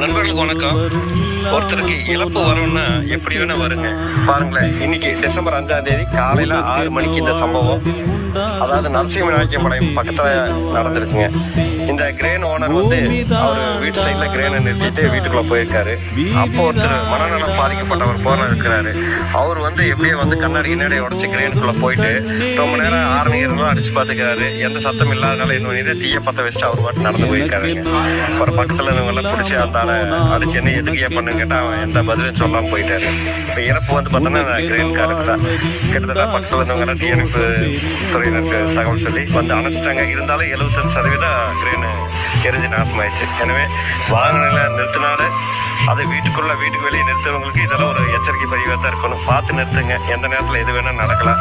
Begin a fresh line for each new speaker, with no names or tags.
நண்பர்களுக்கு வணக்கம். ஒருத்தருக்கு இழப்பு வரும்னா எப்படி வேணா வருங்க. பாருங்களேன் இன்னைக்கு டிசம்பர் அஞ்சாம் தேதி காலையில ஆறு மணிக்கு இந்த சம்பவம். அதாவது நரசிம்ம நாயக்கம்பாளையம் பக்கத்துல நடந்திருக்குங்க இந்த கிரேன் ஓனர் வந்து அவர் வீட்டு சைட்ல கிரேனை நிறுத்திட்டு வீட்டுக்குள்ள போயிருக்காரு. அப்போ ஒருத்தர் மனநலம் பாதிக்கப்பட்டவர் போன இருக்கிறாரு. அவர் வந்து எப்படியோ வந்து கண்ணாடி கிண்ணாடி உடச்சு கிரேனுக்குள்ள போயிட்டு ரொம்ப நேரம் ஆரணிகர்களும் அடிச்சு பார்த்துக்கிறாரு எந்த சத்தம் இல்லாதனால என்ன பண்ணிட்டு தீய பத்த வச்சுட்டு அவர் மட்டும் நடந்து போயிருக்காருங்க ஒரு பக்கத்துல இருந்தவங்க எல்லாம் பிடிச்சி அந்த அடிச்சு என்ன எதுக்கு ஏன் பண்ணுன்னு கேட்டா அவன் எந்த பதிலும் சொல்லாம போயிட்டாரு. இப்போ இறப்பு வந்து பார்த்தோன்னா கிரேன் காருக்கு தான் கிட்டத்தட்ட பக்கத்துல இருந்தவங்க தீயணைப்பு துறையினருக்கு தகவல் சொல்லி வந்து அணைச்சிட்டாங்க இருந்தாலும் எழுபத்தஞ்சு சதவீதம் கிரேனு எரிஞ்சு நாசமாயிடுச்சு. எனவே வாகனங்களை நிறுத்தினால அது வீட்டுக்குள்ள வீட்டுக்கு வெளியே நிறுத்துறவங்களுக்கு இதெல்லாம் ஒரு எச்சரிக்கை பதிவாக தான் இருக்கணும். பார்த்து நிறுத்துங்க. எந்த நேரத்தில் எது வேணால் நடக்கலாம்.